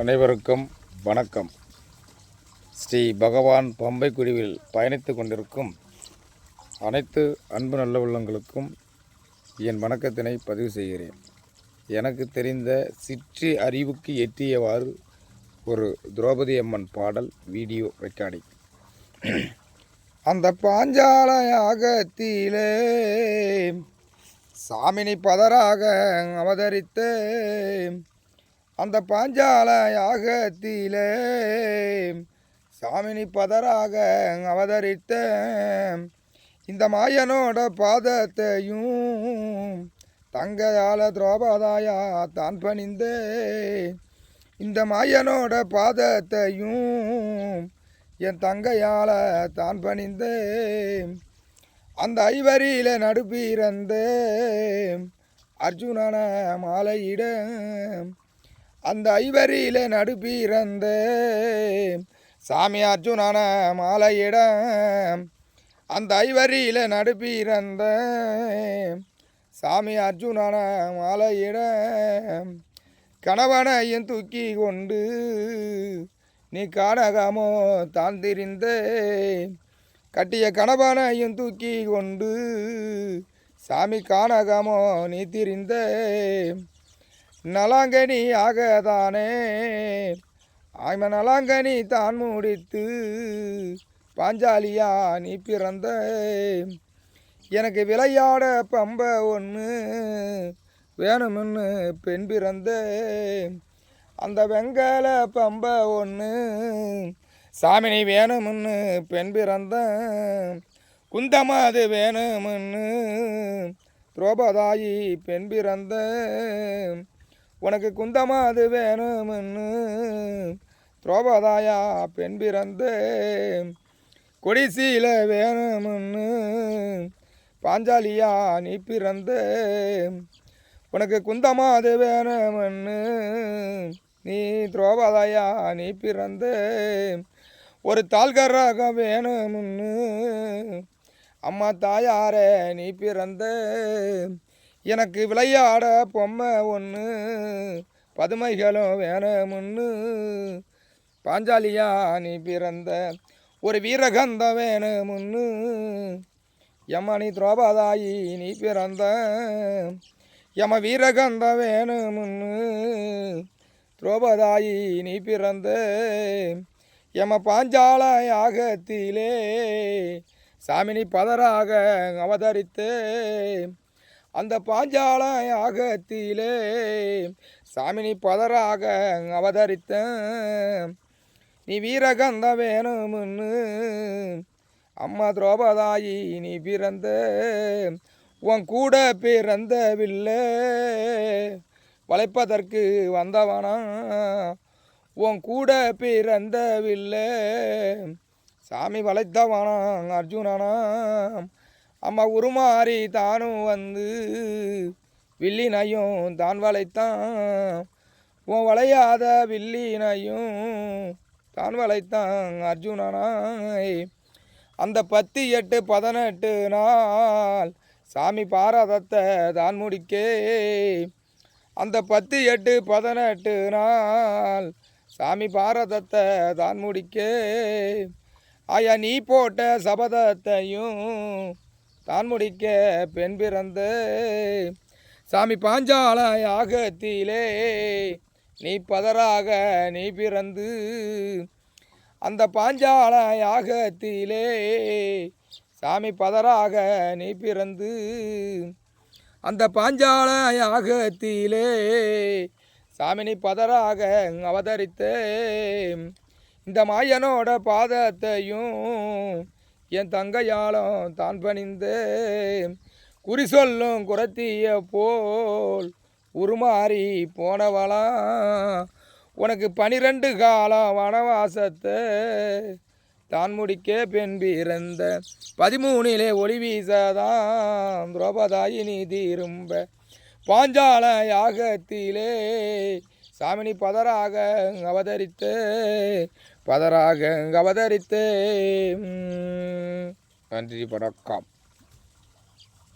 அனைவருக்கும் வணக்கம். ஸ்ரீ பகவான் பம்பை குழுவில் பயணித்து கொண்டிருக்கும் அனைத்து அன்பு நல்ல உள்ளங்களுக்கும் என் வணக்கத்தினை பதிவு செய்கிறேன். எனக்கு தெரிந்த சிற்றி அறிவுக்கு எட்டியவாறு ஒரு திரௌபதி அம்மன் பாடல் வீடியோ ரெக்கார்டிங். அந்த பாஞ்சாலயாகத்திலே சாமினி பதராக அவதரித்தேன். அந்த பாஞ்சால யாகத்திலே சாமினி பதராக அவதரித்த இந்த மாயனோட பாதத்தையும் தங்கையால துரோபதாயா தான் பணிந்தே இந்த மாயனோட பாதத்தையும் என் தங்கையால தான் பணிந்தே அந்த ஐவரியில நடுப்பிறந்தே அர்ஜுனன மாலையிட அந்த ஐவரியில நடுப்பிறந்த சாமி மாலையிடம் அந்த ஐவரியில நடுப்பிறந்த சாமி அர்ஜுனான மாலையிட கணவனையும் தூக்கி கொண்டு நீ காணகமோ தாழ்ந்திருந்த கட்டிய கணவனையும் தூக்கி கொண்டு சாமி காணகமோ நீ திரிந்தே நலாங்கனி ஆகதானே? ஆய்ம நலாங்கனி தான் முடித்து பாஞ்சாலியா நீ பிறந்த. எனக்கு விளையாட பம்ப ஒன்று வேணும்னு பெண் பிறந்த. அந்த வெங்கல பம்ப ஒன்று சாமினி வேணும்னு பெண் பிறந்த. குந்தமாது வேணும்னு துரோபதாயி பெண் பிறந்த. உனக்கு குந்தமா அது வேணும்னு. துரோபதாயா பெண் பிறந்த. கொடிசீல வேணும்னு. பாஞ்சாலியா நீ பிறந்த. உனக்கு குந்தமா அது வேணும்னு. நீ துரோபதாயா நீ பிறந்த. ஒரு தாழ்கராக வேணும்னு. அம்மா தாயாரே நீ பிறந்த. எனக்கு விளையாட பொம்மை ஒன்று பதுமைகளும் வேணும்னு பாஞ்சாலியா நீ பிறந்த ஒரு வீரகந்தம் வேணும்னு எம்மா நீ துரோபதாயி நீ பிறந்த எம வீரகந்தம் வேணும்னு துரோபதாயி நீ பிறந்த எம பாஞ்சால யாகத்திலே சாமினி பதராக அவதரித்தே. அந்த பாஞ்சால ஆகத்திலே சாமினி பதராக அவதரித்த நீ வீரகந்த வேணும்னு அம்மா துரோபதாயி நீ பிறந்த உன் கூட பிறந்தவில்லை. வளைப்பதற்கு வந்தவனா? உன் கூட பிறந்தவில்லை. சாமி வளைத்தவனா அர்ஜுனனா? அம்மா உருமாறி தானும் வந்து வில்லினையும் தான் வளைத்தான். உன் வளையாத வில்லினையும் தான் வளைத்தான் அர்ஜுனனாய். அந்த பத்து எட்டு பதினெட்டு நாள் சாமி பாரதத்தை தான் முடிக்கே அந்த பத்து எட்டு பதினெட்டு நாள் சாமி பாரதத்தை தான் முடிக்கே ஆயா நீ போட்ட சபதத்தையும் தான் முடிக்க பெண் பிறந்த. சாமி பாஞ்சாலாய் ஆகத்திலே. நீ பதராக நீ பிறந்து அந்த பாஞ்சாலாய் ஆகத்திலே. சாமி பதராக நீ பிறந்து அந்த பாஞ்சாலயாகத்தில் சாமி நீ பதராக அவதரித்தே. இந்த மாயனோட பாதத்தையும் என் தங்கையாலும் தான் பணிந்தே. குறி சொல்லும் குரத்திய போல் உருமாறி போனவளாம் உனக்கு பனிரெண்டு காலம் வனவாசத்தை தான் முடிக்கே பெண் பிறந்த. பதிமூணிலே ஒளி வீசதான் துரோபதாயினி திரும்ப. பாஞ்சால யாகத்திலே சாமினி பதராக அவதரித்து பதராக அவதரித்து. நன்றி வணக்கம்.